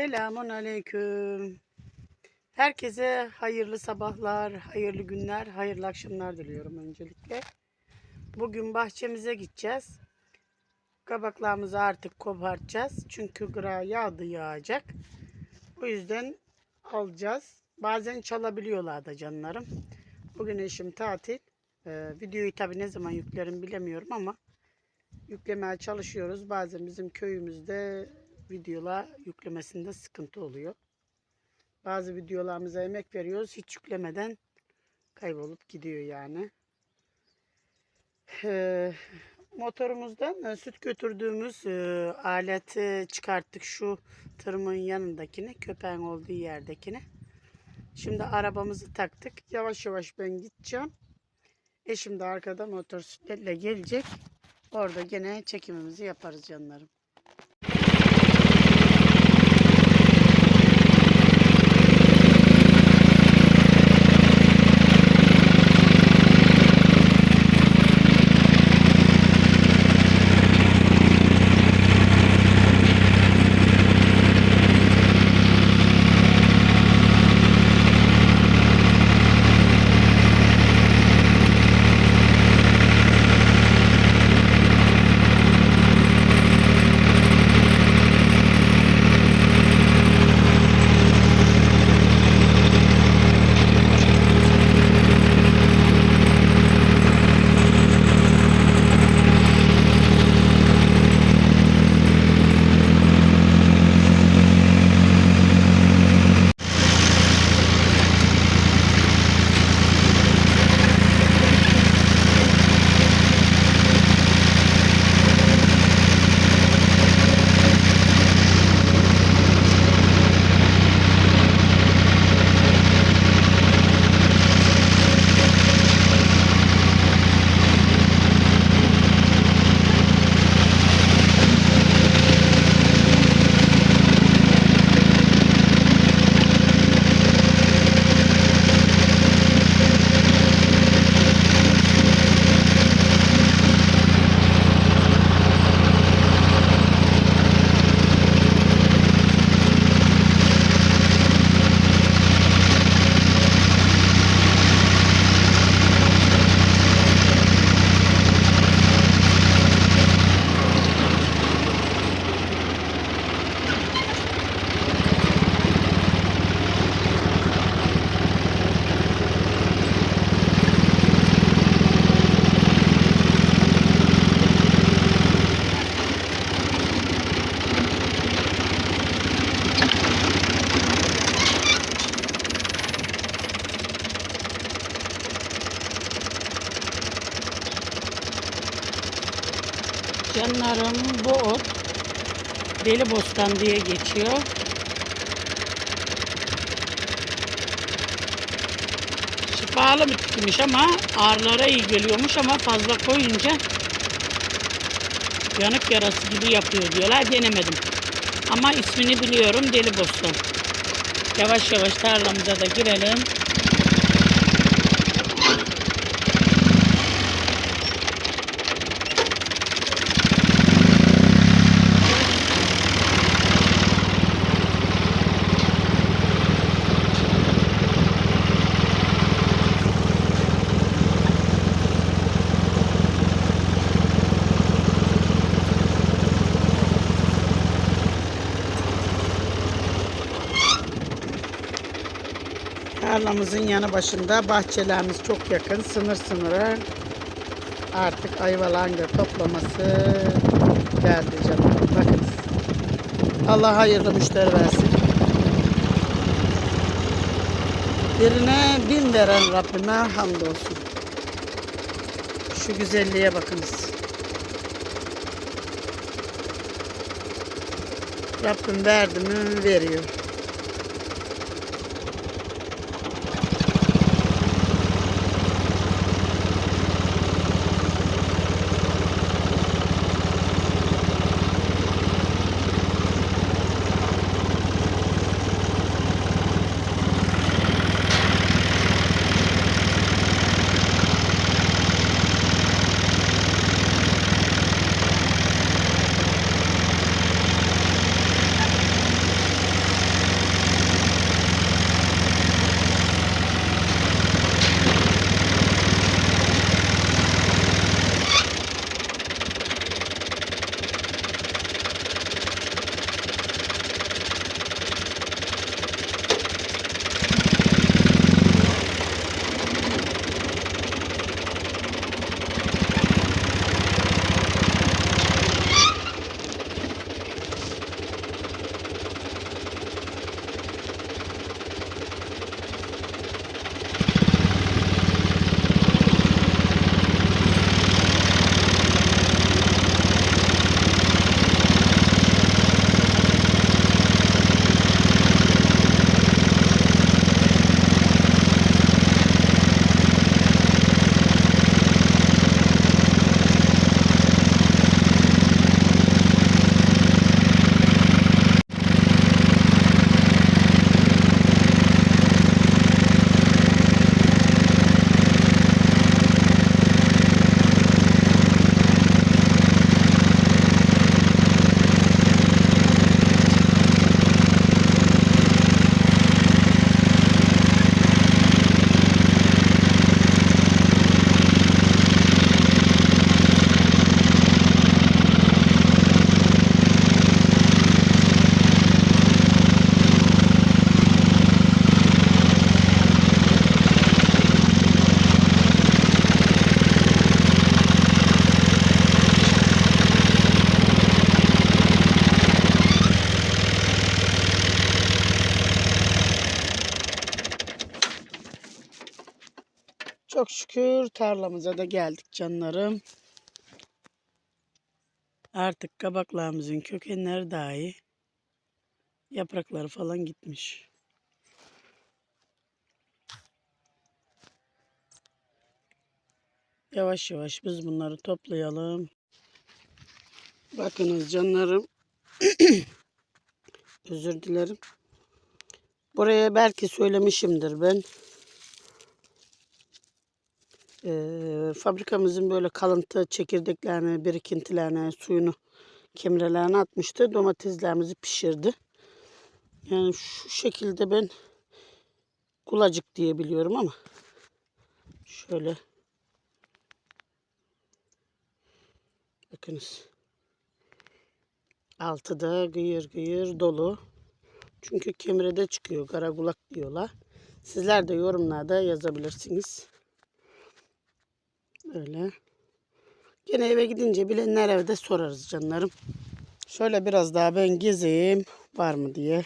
Selamun Aleyküm. Herkese hayırlı sabahlar, hayırlı günler, hayırlı akşamlar diliyorum öncelikle. Bugün bahçemize gideceğiz. Kabaklarımızı artık kopartacağız. Çünkü gıra yağdı yağacak. O yüzden alacağız. Bazen çalabiliyorlar da canlarım. Bugün eşim tatil. Ee, videoyu tabi ne zaman yüklerim bilemiyorum ama yüklemeye çalışıyoruz. Bazen bizim köyümüzde videolar yüklemesinde sıkıntı oluyor. Bazı videolarımıza emek veriyoruz. Hiç yüklemeden kaybolup gidiyor yani. Ee, motorumuzdan e, süt götürdüğümüz e, aleti çıkarttık. Şu tırmın yanındakini, köpeğin olduğu yerdekini. Şimdi arabamızı taktık. Yavaş yavaş ben gideceğim. Eşim de arkada motosikletle gelecek. Orada gene çekimimizi yaparız. Canlarım Deli Bostan diye geçiyor. Şifalı bitkiymiş ama ağrılara iyi geliyormuş ama fazla koyunca yanık yarası gibi yapıyor diyorlar. Denemedim. Ama ismini biliyorum Deli Bostan. Yavaş yavaş tarlamıza da girelim. Tarlamızın yanı başında bahçelerimiz çok yakın. Sınır sınırı artık ayvalanga toplaması geldi canım. Bakın. Allah hayırlı müşteri versin. Birine bin veren Rabbime hamdolsun. Şu güzelliğe bakınız. Rabbim verdi mi veriyor. Şükür tarlamıza da geldik canlarım. Artık kabaklarımızın kökenleri dahi yaprakları falan gitmiş. Yavaş yavaş biz bunları toplayalım. Bakınız canlarım. Özür dilerim. Buraya belki söylemişimdir ben. Ee, fabrikamızın böyle kalıntı çekirdeklerini, birikintilerini, suyunu, kemirelerini atmıştı. Domateslerimizi pişirdi. Yani şu şekilde ben kulacık diye biliyorum ama şöyle bakınız altı da gıyır gıyır dolu. Çünkü kemirede çıkıyor. Karagulak diyorlar. Sizler de yorumlarda yazabilirsiniz. Öyle. Gene eve gidince bilenler evde sorarız canlarım. Şöyle biraz daha ben gezeyim var mı diye.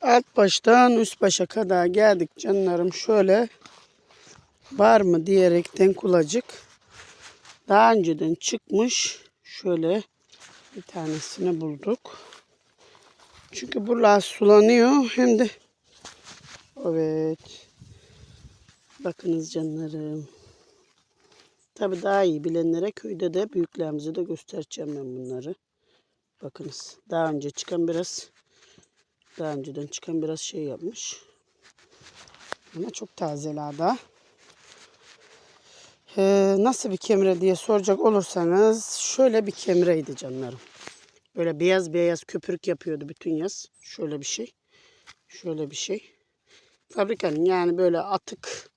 Alt baştan üst başa kadar geldik canlarım. Şöyle var mı diyerekten kulacık. Daha önceden çıkmış. Şöyle bir tanesini bulduk. Çünkü buralar sulanıyor. Hem de evet. Bakınız canlarım. Tabi daha iyi bilenlere köyde de büyüklerimize de göstereceğim ben bunları. Bakınız daha önce çıkan biraz daha önceden çıkan biraz şey yapmış. Ama çok tazeler daha. Ee, nasıl bir kemire diye soracak olursanız şöyle bir kemireydi canlarım. Böyle beyaz beyaz köpürük yapıyordu bütün yaz. Şöyle bir şey. Şöyle bir şey. Fabrikanın yani böyle atık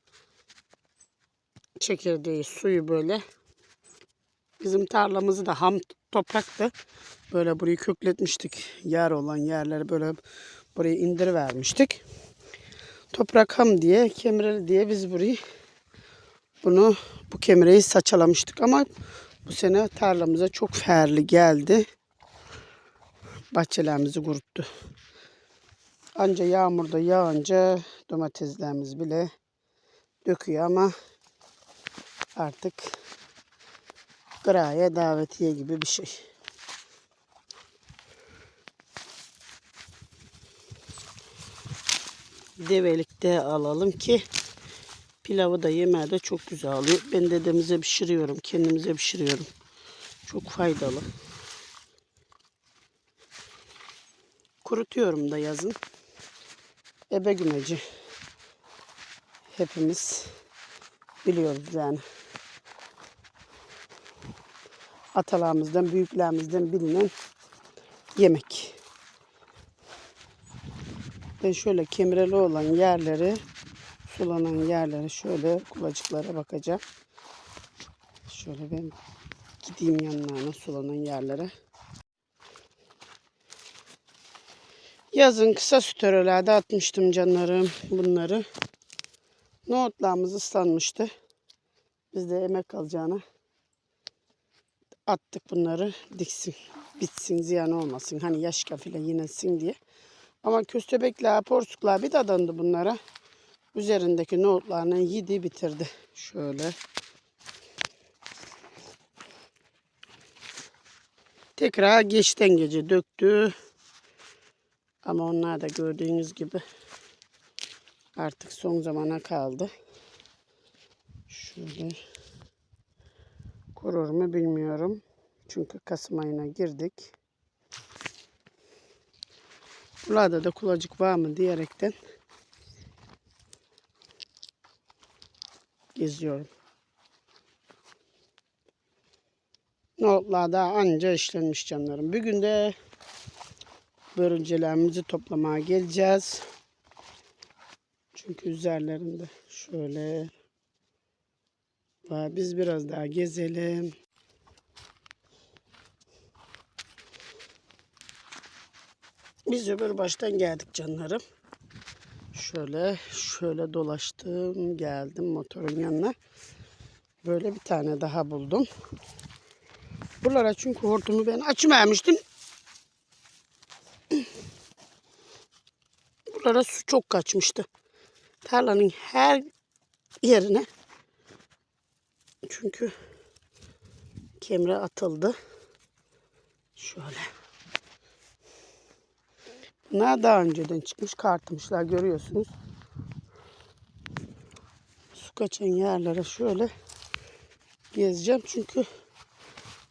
çekirdeği suyu böyle. Bizim tarlamızı da ham topraktı. Böyle burayı kökletmiştik. Yer olan yerleri böyle buraya indirivermiştik. Toprak ham diye, kemireli diye biz burayı bunu bu kemireyi saçalamıştık ama bu sene tarlamıza çok ferli geldi. Bahçelerimizi kuruttu. Anca yağmurda yağınca domateslerimiz bile döküyor ama artık gıraya davetiye gibi bir şey. Develikte alalım ki pilavı da yemeğe de çok güzel oluyor. Ben dedemize pişiriyorum, kendimize pişiriyorum. Çok faydalı. Kurutuyorum da yazın. Ebe gümeci. Hepimiz biliyoruz yani. Atalarımızdan, büyüklerimizden bilinen yemek. Ben şöyle kemireli olan yerleri, sulanan yerleri şöyle kulacıklara bakacağım. Şöyle ben gideyim yanlarına sulanan yerlere. Yazın kısa sütörelerde atmıştım canlarım bunları. Nohutlarımız ıslanmıştı. Biz de emek alacağına attık bunları diksin. Bitsin ziyan olmasın. Hani yaş kafile yinesin diye. Ama köstebekler, porsuklar bir dadandı bunlara. Üzerindeki nohutlarını yedi bitirdi. Şöyle. Tekrar geçten gece döktü. Ama onlar da gördüğünüz gibi artık son zamana kaldı. Şöyle kurur mu bilmiyorum. Çünkü Kasım ayına girdik. Burada da kulacık var mı diyerekten geziyorum. Nohutlar da anca işlenmiş canlarım. Bir günde börülcelerimizi toplamaya geleceğiz. Çünkü üzerlerinde şöyle var. Biz biraz daha gezelim. Biz öbür baştan geldik canlarım. Şöyle şöyle dolaştım geldim motorun yanına. Böyle bir tane daha buldum. Buralara çünkü hortumu ben açmamıştım. Buralara su çok kaçmıştı. Tarlanın her yerine. Çünkü kemre atıldı. Şöyle. Bunlar daha önceden çıkmış kartmışlar görüyorsunuz. Su kaçan yerlere şöyle gezeceğim çünkü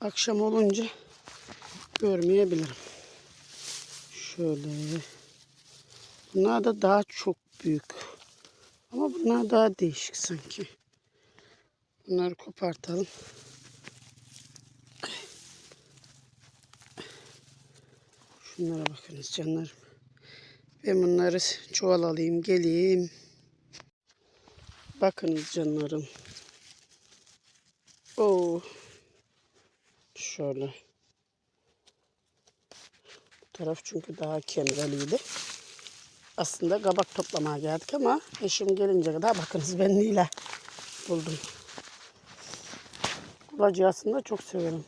akşam olunca görmeyebilirim. Şöyle. Bunlar da daha çok büyük. Ama bunlar daha değişik sanki. Bunları kopartalım. Şunlara bakınız canlarım. Ben bunları çuval alayım geleyim. Bakınız canlarım. Oo. Şöyle. Bu taraf çünkü daha kemireliydi. Aslında kabak toplamaya geldik ama eşim gelince kadar bakınız ben neyle buldum. Kulacı aslında çok severim.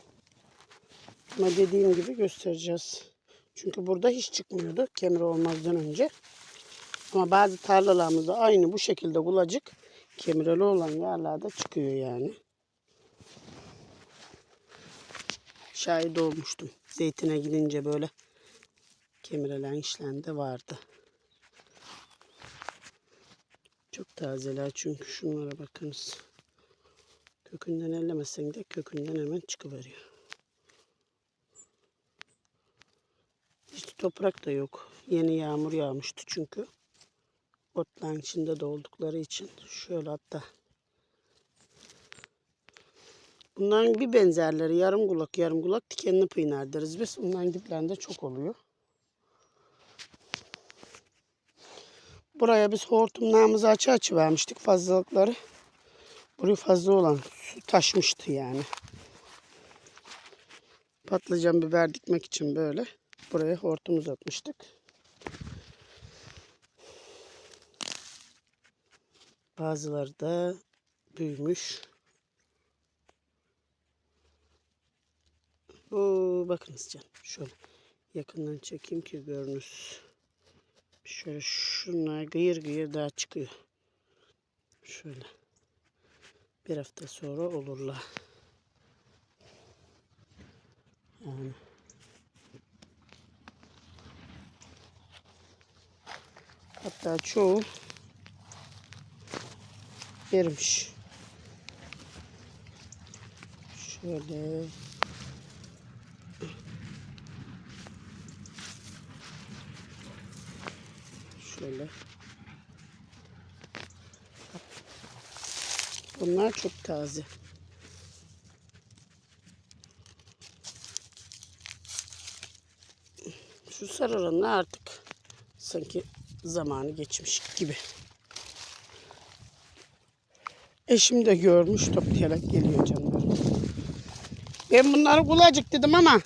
Ama dediğim gibi göstereceğiz. Çünkü burada hiç çıkmıyordu kemir olmazdan önce. Ama bazı tarlalarımızda aynı bu şekilde kulacık kemireli olan yerlerde çıkıyor yani. Şahit olmuştum. Zeytine gidince böyle kemirelen işlerinde vardı. Çok tazeler çünkü şunlara bakınız. Kökünden ellemesen de kökünden hemen çıkıveriyor. Hiç toprak da yok. Yeni yağmur yağmıştı çünkü. Otların içinde doldukları için. Şöyle hatta. Bunların bir benzerleri yarım kulak yarım kulak dikenli pınar deriz biz. Bunların diplerinde çok oluyor. Buraya biz hortumlarımızı açı açı vermiştik fazlalıkları. Buraya fazla olan su taşmıştı yani. Patlıcan biber dikmek için böyle buraya hortum uzatmıştık. Bazıları da büyümüş. Oo, bakınız canım. Şöyle yakından çekeyim ki görünüz. Şöyle şunlar gıyır gıyır daha çıkıyor. Şöyle. Bir hafta sonra olurlar. Yani. Hatta çoğu vermiş. Şöyle şöyle Bunlar çok taze. Şu sarıranlar artık sanki zamanı geçmiş gibi. Eşim de görmüş toplayarak geliyor canlarım. Ben bunları kulacık dedim ama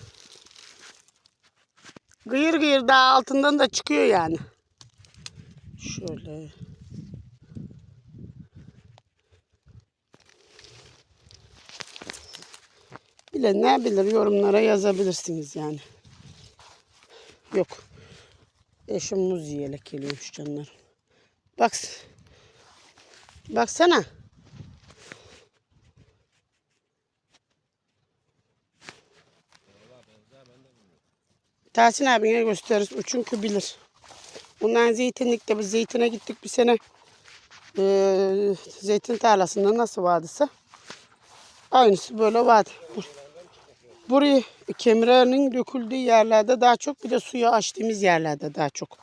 gıyır gıyır daha altından da çıkıyor yani. Şöyle. Bilen ne bilir yorumlara yazabilirsiniz yani. Yok. Eşim muz yiyerek geliyormuş canlar. Bak. Baksana. Tahsin abine gösteririz. O çünkü bilir. Bundan zeytinlikte biz zeytine gittik bir sene. Ee, zeytin tarlasında nasıl vardıysa aynısı böyle vardı. Burayı kemirenin döküldüğü yerlerde daha çok bir de suya açtığımız yerlerde daha çok.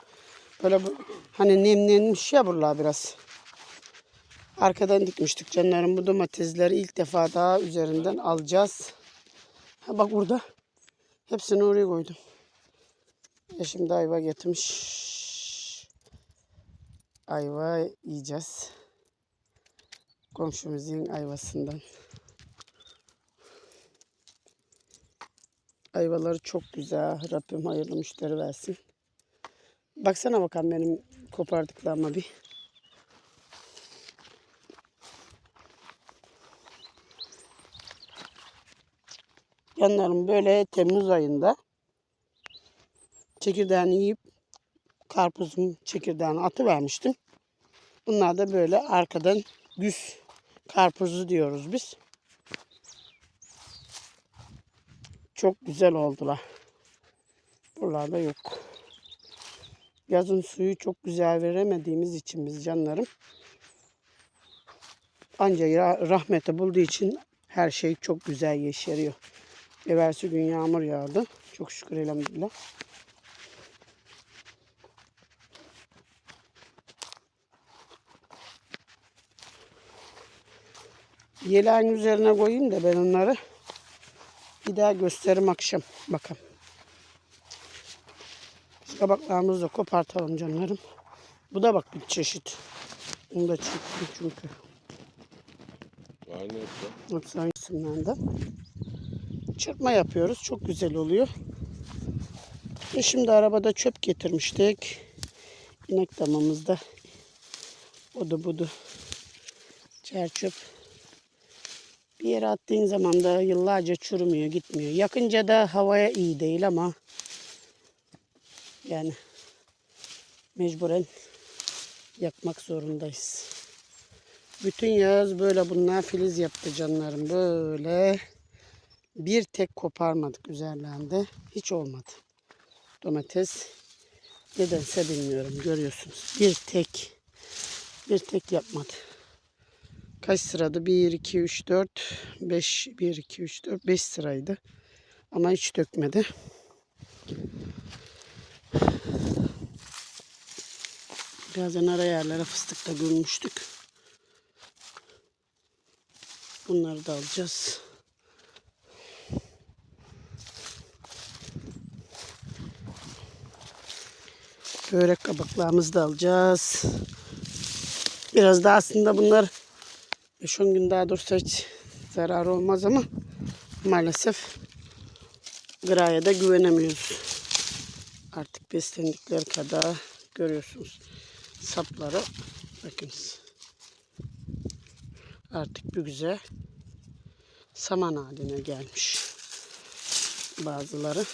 Böyle bu, hani nemlenmiş ya buralar biraz. Arkadan dikmiştik canlarım bu domatesleri ilk defa daha üzerinden alacağız. Ha bak burada. Hepsini oraya koydum. Eşim de ayva getirmiş. Ayva yiyeceğiz. Komşumuzun ayvasından. Ayvaları çok güzel. Rabbim hayırlı müşteri versin. Baksana bakalım benim kopardıklarıma bir. Yanlarım böyle Temmuz ayında çekirdeğini yiyip karpuzun çekirdeğini atıvermiştim. Bunlar da böyle arkadan güz karpuzu diyoruz biz. Çok güzel oldular. Buralarda yok. Yazın suyu çok güzel veremediğimiz için biz canlarım. Anca ra- rahmeti bulduğu için her şey çok güzel yeşeriyor. Evvelsi gün yağmur yağdı. Çok şükür elhamdülillah. Yeleğin üzerine koyayım da ben onları. Bir daha gösteririm akşam. Bakın. Biz kabaklarımızı da kopartalım canlarım. Bu da bak bir çeşit. Onu da çektim çünkü. Aynı hepsi. Hepsi aynısından da. Çırpma yapıyoruz. Çok güzel oluyor. Ve şimdi arabada çöp getirmiştik. İnek damamızda. Odu budu. Çer çöp. Bir yere attığın zaman da yıllarca çürümüyor, gitmiyor. Yakınca da havaya iyi değil ama yani mecburen yakmak zorundayız. Bütün yaz böyle bunlar filiz yaptı canlarım. Böyle bir tek koparmadık üzerlerinde. Hiç olmadı. Domates nedense bilmiyorum. Görüyorsunuz. Bir tek bir tek yapmadı. Kaç sırada? 1, 2, 3, 4, 5, 1, 2, 3, 4, 5 sıraydı. Ama hiç dökmedi. Birazdan ara yerlere fıstık da gömmüştük. Bunları da alacağız. Börek kabaklarımızı da alacağız. Biraz da aslında bunlar 5-10 gün daha dursa hiç zarar olmaz ama maalesef gıraya da güvenemiyoruz. Artık beslendikleri kadar görüyorsunuz sapları. Bakınız. Artık bir güzel saman haline gelmiş. Bazıları.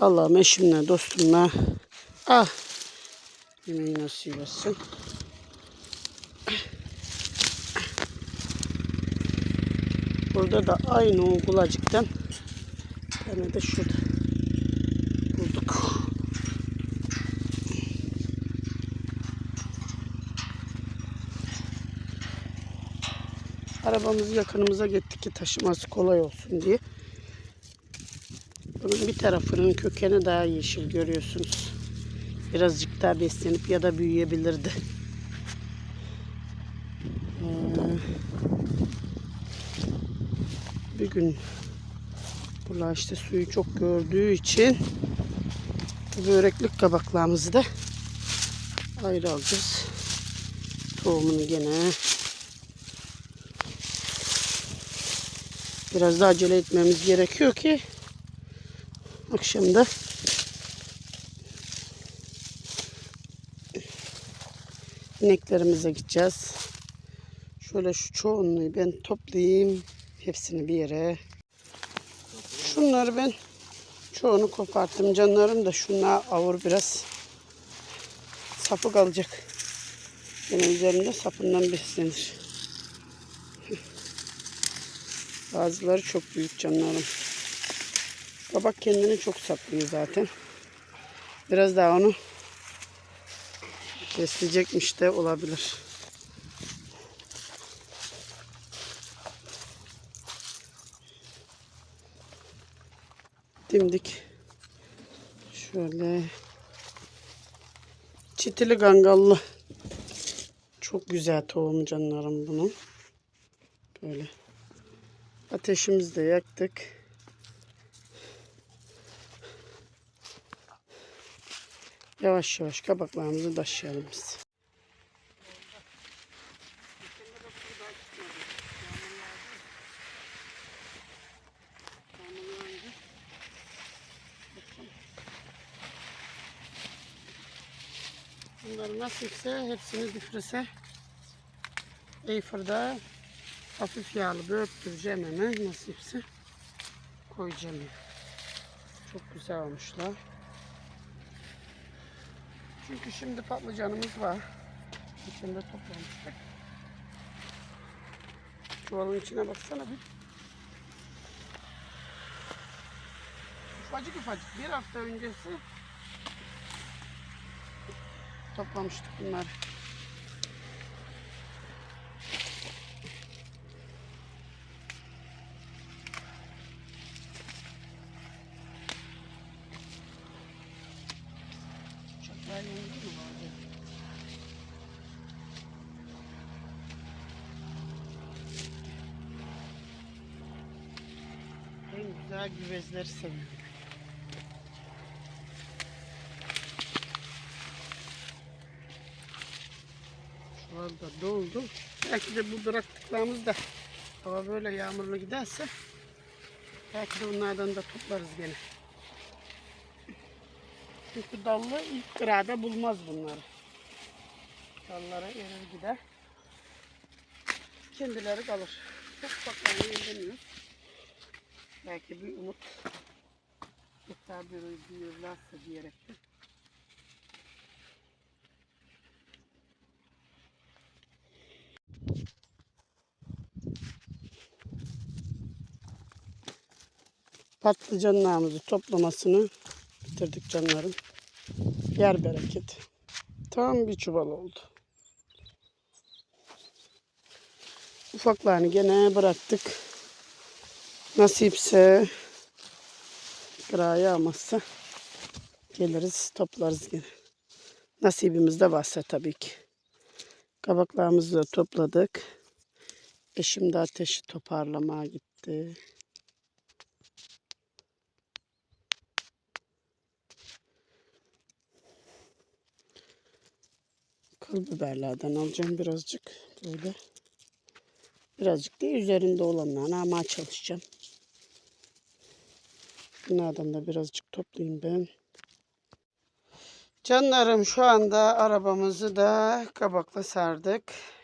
Allah'ım eşimle, dostumla ah yemeği nasip etsin. Burada da aynı o kulacıktan tane de şurada bulduk. Arabamızı yakınımıza getirdik ki taşıması kolay olsun diye. Bunun bir tarafının kökeni daha yeşil görüyorsunuz. Birazcık daha beslenip ya da büyüyebilirdi. Ee, bir gün bunlar işte suyu çok gördüğü için böreklik kabaklarımızı da ayrı alacağız. Tohumunu gene biraz da acele etmemiz gerekiyor ki akşamda ineklerimize gideceğiz. Şöyle şu çoğunluğu ben toplayayım. Hepsini bir yere. Şunları ben çoğunu koparttım canlarım da şunlar avur biraz. Sapı kalacak. Yine üzerinde sapından beslenir. Bazıları çok büyük canlarım. Kabak kendini çok saklıyor zaten. Biraz daha onu besleyecekmiş de olabilir. Dimdik. Şöyle çitili gangallı. Çok güzel tohum canlarım bunun. Böyle. Ateşimizi de yaktık. Yavaş yavaş kabaklarımızı taşıyalım biz. Bunları nasipse hepsini difrise Eyfır'da hafif yağlı böğürttüreceğim hemen nasipse koyacağım. Çok güzel olmuşlar. Çünkü şimdi patlıcanımız var. İçinde toplamıştık. Çuvalın içine baksana bir. Ufacık ufacık. Bir hafta öncesi toplamıştık bunları. Çiçekler yandı mı vardı? En güvezleri seviyorum. Şu anda doldu. Belki de bu bıraktıklarımız da hava böyle yağmurlu giderse belki de bunlardan da toplarız gene. Çünkü dallı ilk kırada bulmaz bunları. Dallara erir gider. Kendileri kalır. Çok ufaklarını yedemiyoruz. Belki bir umut hatta bir büyürlerse diyerek de. Patlıcanlarımızı toplamasını bitirdik canlarım. Yer bereket. Tam bir çuval oldu. Ufaklarını gene bıraktık. Nasipse kıra yağmazsa geliriz toplarız gene. Nasibimiz de varsa tabii ki. Kabaklarımızı da topladık. Eşim de ateşi toparlamaya gitti. Kıl biberlerden alacağım birazcık böyle. Birazcık değil üzerinde olanlarını almaya çalışacağım. Bunlardan da birazcık toplayayım ben. Canlarım şu anda arabamızı da kabakla sardık.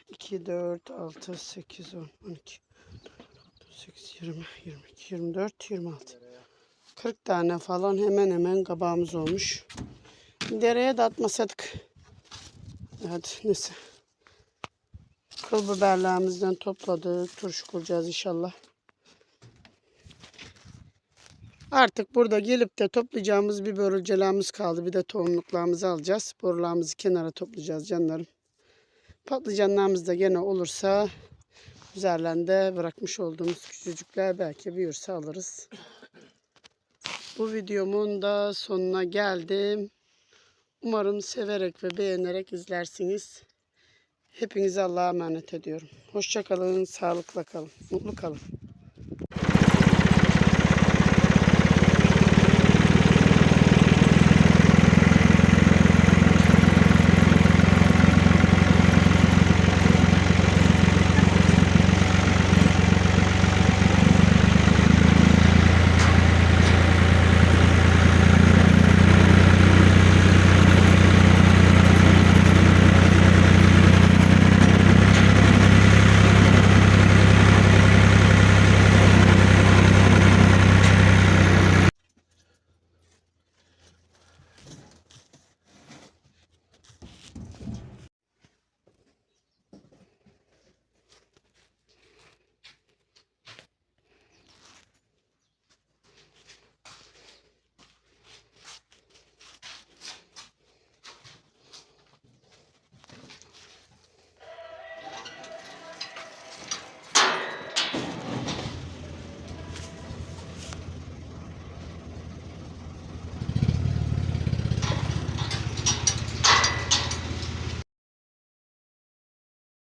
2, 4, 6, 8, 10, 12, 8, 20, 22, 24, 26. 40 tane falan hemen hemen kabağımız olmuş. Dereye de atmasadık. Hadi neyse. Kıl biberlerimizden topladık. Turşu kuracağız inşallah. Artık burada gelip de toplayacağımız bir börülcelerimiz kaldı. Bir de tohumluklarımızı alacağız. Borularımızı kenara toplayacağız canlarım. Patlıcanlarımız da gene olursa üzerlerinde bırakmış olduğumuz küçücükler belki büyürse alırız. Bu videomun da sonuna geldim. Umarım severek ve beğenerek izlersiniz. Hepinizi Allah'a emanet ediyorum. Hoşça kalın, sağlıkla kalın, mutlu kalın.